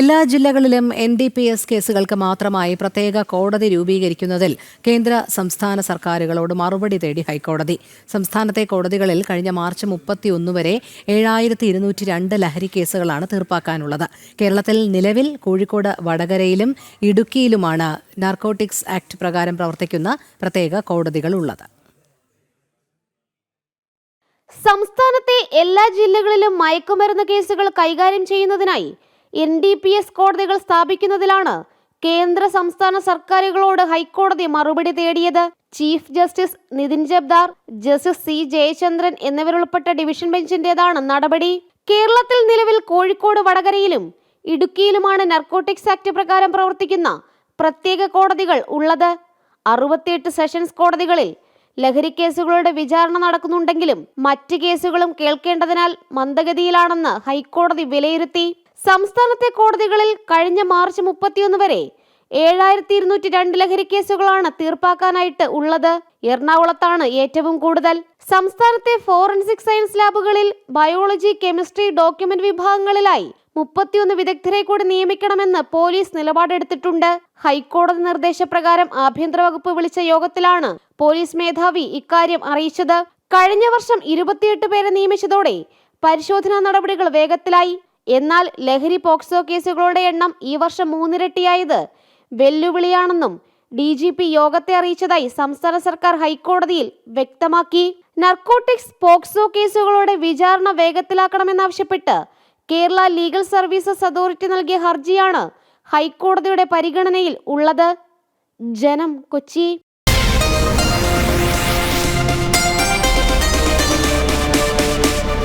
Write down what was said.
എല്ലാ ജില്ലകളിലും N D P S കേസുകൾക്ക് മാത്രമായി പ്രത്യേക കോടതി രൂപീകരിക്കുന്നതിൽ കേന്ദ്ര സംസ്ഥാന സർക്കാരുകളോട് മറുപടി തേടി ഹൈക്കോടതി. സംസ്ഥാനത്തെ കോടതികളിൽ കഴിഞ്ഞ മാർച്ച് മുപ്പത്തിയൊന്ന് വരെ ഏഴായിരത്തി ഇരുന്നൂറ്റി രണ്ട് ലഹരി കേസുകളാണ് തീർപ്പാക്കാനുള്ളത്. കേരളത്തിൽ നിലവിൽ കോഴിക്കോട് വടകരയിലും ഇടുക്കിയിലുമാണ് നാർക്കോട്ടിക്സ് ആക്ട് പ്രകാരം പ്രവർത്തിക്കുന്ന പ്രത്യേക കോടതികളുള്ളത് സംസ്ഥാനത്തെ എല്ലാ ജില്ലകളിലും മയക്കുമരുന്ന് കേസുകൾ കൈകാര്യം ചെയ്യുന്നതിനായി എൻ ഡി പി എസ് കോടതികൾ സ്ഥാപിക്കുന്നതിലാണ് കേന്ദ്ര സംസ്ഥാന സർക്കാരുകളോട് ഹൈക്കോടതി മറുപടി തേടിയത്. Chief justice Nitin Jamdar justice C Jayachandran എന്നിവരുൾപ്പെട്ട division ബെഞ്ചിന്റേതാണ് നടപടി. കേരളത്തിൽ നിലവിൽ കോഴിക്കോട് വടകരയിലും ഇടുക്കിയിലുമാണ് നർക്കോട്ടിക്സ് ആക്ട് പ്രകാരം പ്രവർത്തിക്കുന്ന പ്രത്യേക കോടതികൾ ഉള്ളത്. അറുപത്തിയെട്ട് സെഷൻസ് കോടതികളിൽ ലഹരി കേസുകളുടെ വിചാരണ നടക്കുന്നുണ്ടെങ്കിലും മറ്റ് കേസുകളും കേൾക്കേണ്ടതിനാൽ മന്ദഗതിയിലാണെന്ന് ഹൈക്കോടതി വിലയിരുത്തി. സംസ്ഥാനത്തെ കോടതികളിൽ കഴിഞ്ഞ മാർച്ച് മുപ്പത്തിയൊന്ന് വരെ ഏഴായിരത്തി ഇരുന്നൂറ്റി രണ്ട് ലഹരി കേസുകളാണ് തീർപ്പാക്കാനായിട്ട് ഉള്ളത്. എറണാകുളത്താണ് ഏറ്റവും കൂടുതൽ. സംസ്ഥാനത്തെ ഫോറൻസിക് സയൻസ് ലാബുകളിൽ ബയോളജി കെമിസ്ട്രി ഡോക്യുമെന്റ് വിഭാഗങ്ങളിലായി മുപ്പത്തിയൊന്ന് വിദഗ്ധരെ കൂടി നിയമിക്കണമെന്ന് പോലീസ് നിലപാടെടുത്തിട്ടുണ്ട്. ഹൈക്കോടതി നിർദ്ദേശപ്രകാരം ആഭ്യന്തര വകുപ്പ് വിളിച്ച യോഗത്തിലാണ് പോലീസ് മേധാവി ഇക്കാര്യം അറിയിച്ചത്. കഴിഞ്ഞ വർഷം ഇരുപത്തിയെട്ട് പേരെ നിയമിച്ചതോടെ പരിശോധനാ നടപടികൾ വേഗത്തിലായി. എന്നാൽ ലഹരി പോക്സോ കേസുകളുടെ എണ്ണം ഈ വർഷം മൂന്നിരട്ടിയായത് വെല്ലുവിളിയാണെന്നും ഡി ജി പി യോഗത്തെ അറിയിച്ചതായി സംസ്ഥാന സർക്കാർ ഹൈക്കോടതിയിൽ വ്യക്തമാക്കി. നർക്കോട്ടിക്സ് പോക്സോ കേസുകളുടെ വിചാരണ വേഗത്തിലാക്കണമെന്നാവശ്യപ്പെട്ട് കേരള ലീഗൽ സർവീസസ് അതോറിറ്റി നൽകിയ ഹർജിയാണ് ഹൈക്കോടതിയുടെ പരിഗണനയിൽ ഉള്ളത്. ജനം കൊച്ചി.